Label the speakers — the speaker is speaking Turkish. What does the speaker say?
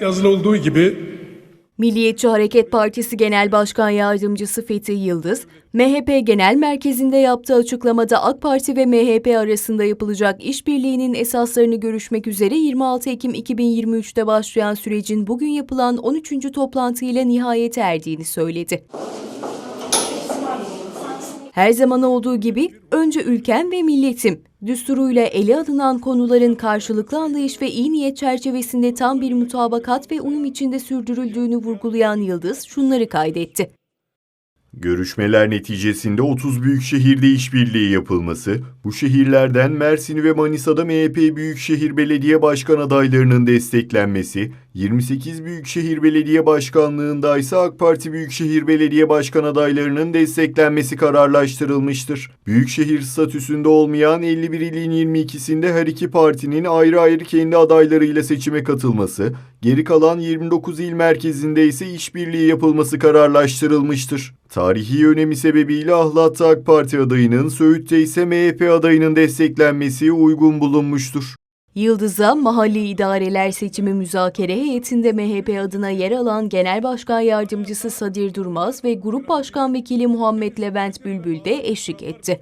Speaker 1: Yazılı olduğu gibi
Speaker 2: Milliyetçi Hareket Partisi Genel Başkan Yardımcısı Fethi Yıldız, MHP Genel Merkezi'nde yaptığı açıklamada AK Parti ve MHP arasında yapılacak işbirliğinin esaslarını görüşmek üzere 26 Ekim 2023'te başlayan sürecin bugün yapılan 13. toplantıyla nihayete erdiğini söyledi. Her zaman olduğu gibi önce ülkem ve milletim düsturuyla ele alınan konuların karşılıklı anlayış ve iyi niyet çerçevesinde tam bir mutabakat ve uyum içinde sürdürüldüğünü vurgulayan Yıldız şunları kaydetti.
Speaker 3: Görüşmeler neticesinde 30 büyük şehirde işbirliği yapılması, bu şehirlerden Mersin ve Manisa'da MHP Büyükşehir Belediye Başkan adaylarının desteklenmesi, 28 Büyükşehir Belediye Başkanlığında ise AK Parti Büyükşehir Belediye Başkan adaylarının desteklenmesi kararlaştırılmıştır. Büyükşehir statüsünde olmayan 51 ilin 22'sinde her iki partinin ayrı ayrı kendi adaylarıyla seçime katılması, geri kalan 29 il merkezinde ise işbirliği yapılması kararlaştırılmıştır. Tarihi önemi sebebiyle Ahlat'ta AK Parti adayının, Söğüt'te ise MHP adayının desteklenmesi uygun bulunmuştur.
Speaker 2: Yıldız'a mahalli idareler seçimi müzakere heyetinde MHP adına yer alan Genel Başkan Yardımcısı Sadir Durmaz ve Grup Başkan Vekili Muhammed Levent Bülbül de eşlik etti.